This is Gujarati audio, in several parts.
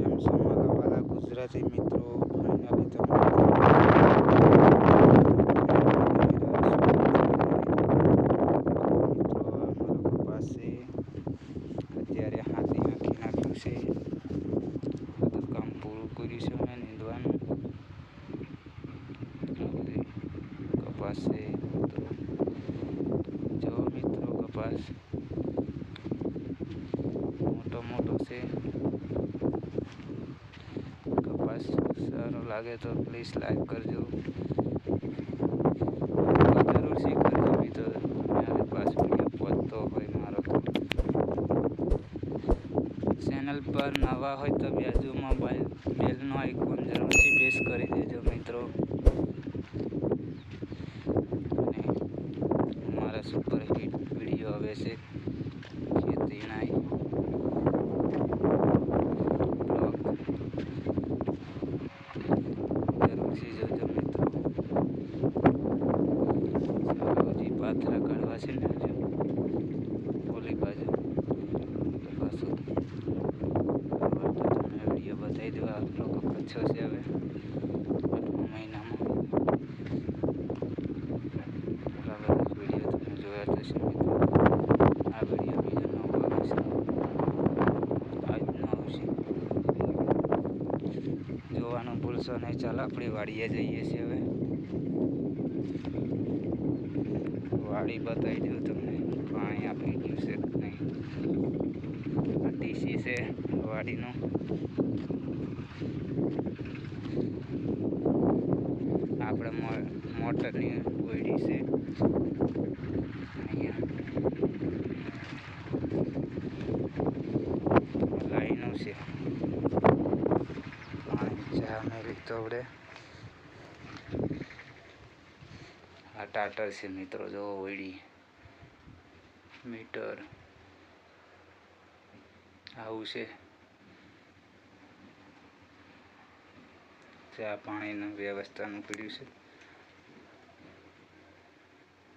કેમ છો? મારા ગુજરાતી મિત્રો ફાઇનલી તમે મિત્રો અમારો પાસે અત્યારે હાથી નાખી નાખ્યું છે બધું કામ પૂરું કર્યું છે મેં નીંદવાનું આ બધી કપાસ છે તો જો મિત્રો કપાસ મોટો મોટો છે કપાસ લાગે તો પ્લીઝ લાઈક કરજો. જરૂર જરૂરથી કરજો મિત્રો મારે પાસે વીડિયો પહોંચતો હોય મારો તો. ચેનલ પર નવા હોય તો બાજુમાં બેલ બેલનો આઇકોન જરૂરથી પ્રેસ કરી દેજો મિત્રો. મારા સુપર હિટ વીડિયો આવે છે. ખેતીના બ્લોગ જરૂરથી જોજો મિત્રો ચાલો હજી પાથરા કાઢવા છે ને હજુ ઓલી બાજુ તો પાછું હવે તો તમને વીડિયો બતાવી દો આ લોકો કચ્છો છે હવે આઠમા મહિનામાં ઓલા બધા વીડિયો તમે જોયા જ હશે મિત્રો આ વીડિયો બીજો નવો આવે છે આજનો આવશે ભૂલશો નહીં, ચાલો આપણે વાડીએ જઈએ છીએ હવે. વાડી બતાવી દઉં તમને. પાણી આપી ગયું છે નહીં આ ડીસી છે વાડીનું. આપણે મોટરની ઓયડી છે અહીંયા લાઈનો છે પાણી ચા આપણે આ ટાટર છે મિત્રો, જો ઓયડી મીટર. આવું છે. ચા પાણીનું વ્યવસ્થાનું પીડ્યું છે.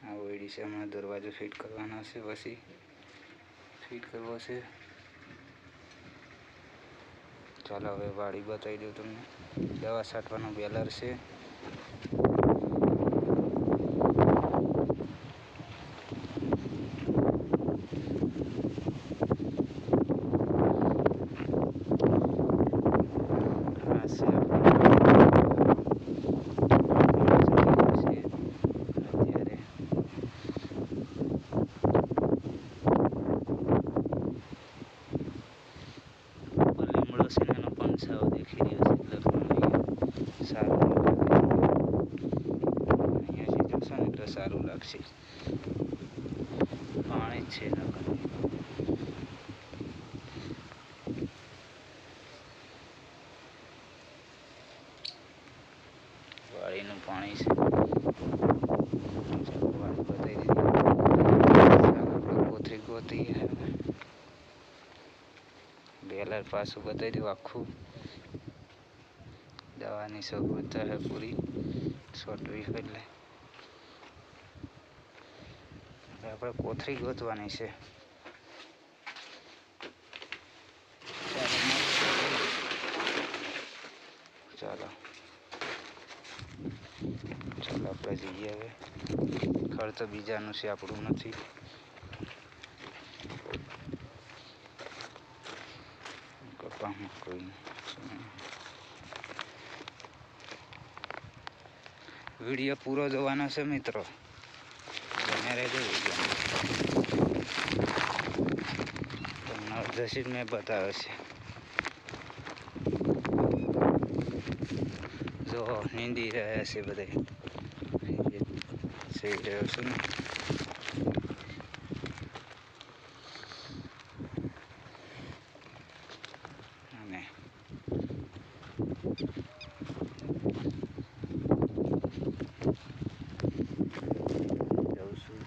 આ ઓયડી છે, હમણાં દરવાજો ફિટ કરવાનો છે, પછી ફિટ કરવો છે. ચાલો હવે વાડી બતાવી દઉં તમને. દવા છાંટવાનું બેલર છે આ છે આપણું અત્યારે ઉપર લીમડો છે ને એનો પંચાઓ દેખી રહ્યો છે એટલે પણ સારું અહીંયાથી જોશો ને એટલે સારું લાગશે. પાણી છે વાડીનું પાણી છે. વાડી ગોતી બેલર પાછું બતાવી દઉં આખું. દવાની સગવડતા છે પૂરી. છોટવી એટલે હવે આપણે કોથળી ગોતવાની છે. ચાલો. ચાલો આપણે જઈએ હવે. ખર્ચ બીજાનું છે, આપણું નથી. કપામાં કોઈ વીડિયો પૂરો જોવાનો છે મિત્રો? તમે રહેજો વીડિયો તમને મેં બતાવે છે. જો, નીંદી રહ્યા છે બધે સહી રહ્યો છું ને અને જાઉં છું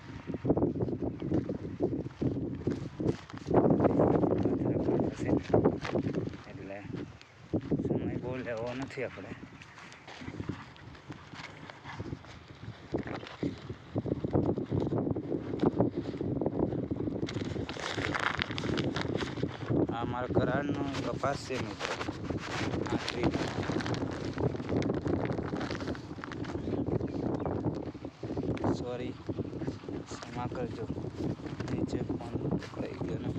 એટલે સમય બહુ લેવો નથી આપણે. આ મારા કરારનો કપાસ છે મિત્રો. સોરી ક્ષમા કરજો. નીચે ફોન પકડાઈ ગયો ને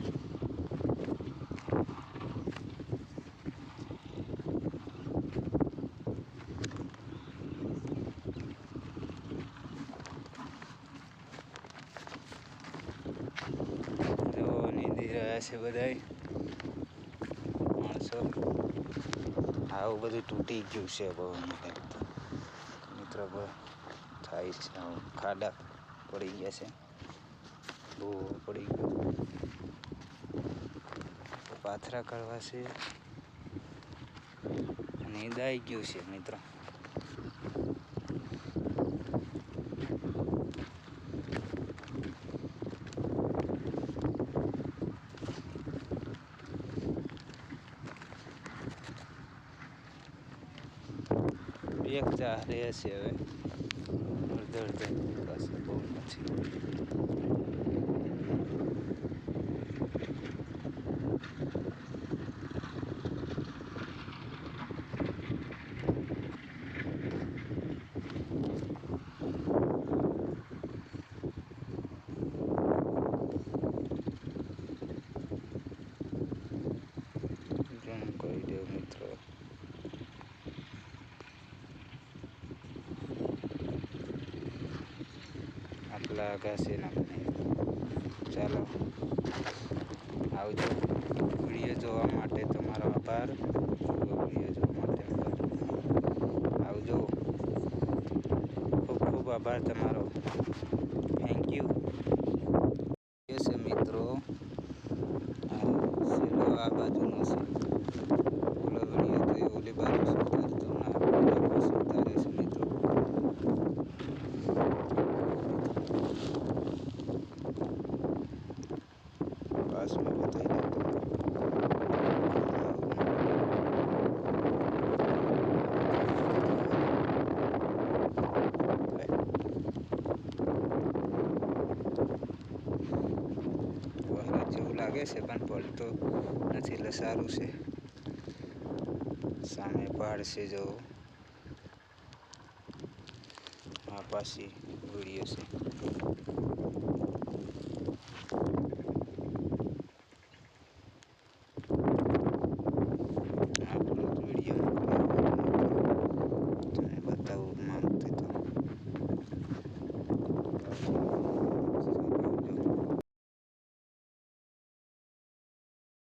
જો નીંદી રહ્યા છે બધાય. માણસો. આવું બધું તૂટી ગયું છે બહુ મિત્રો થાય છે ખાડા પડી ગયા છે. બહુ પડી ગયું. પાથરા કાઢવા છે. નીંદાઈ ગયું છે, મિત્રો. એક ચા રહે છે હવે. અડધો અડધો. બહુ નથી ઘણું કરી દો મિત્રો આટલા આઘાસી નાખને ચાલો. આવજો. વીડિયો જોવા માટે તમારો આભાર. વીડિયો જોવા માટે આવજો. ખૂબ ખૂબ આભાર તમારો. થેન્ક યુ મિત્રો. આ બાજુનો છે. લાગે છે, પણ પડતો નથી, એટલે સારું છે. સામે પહાડ છે જો આ પાછી વીડિયો છે.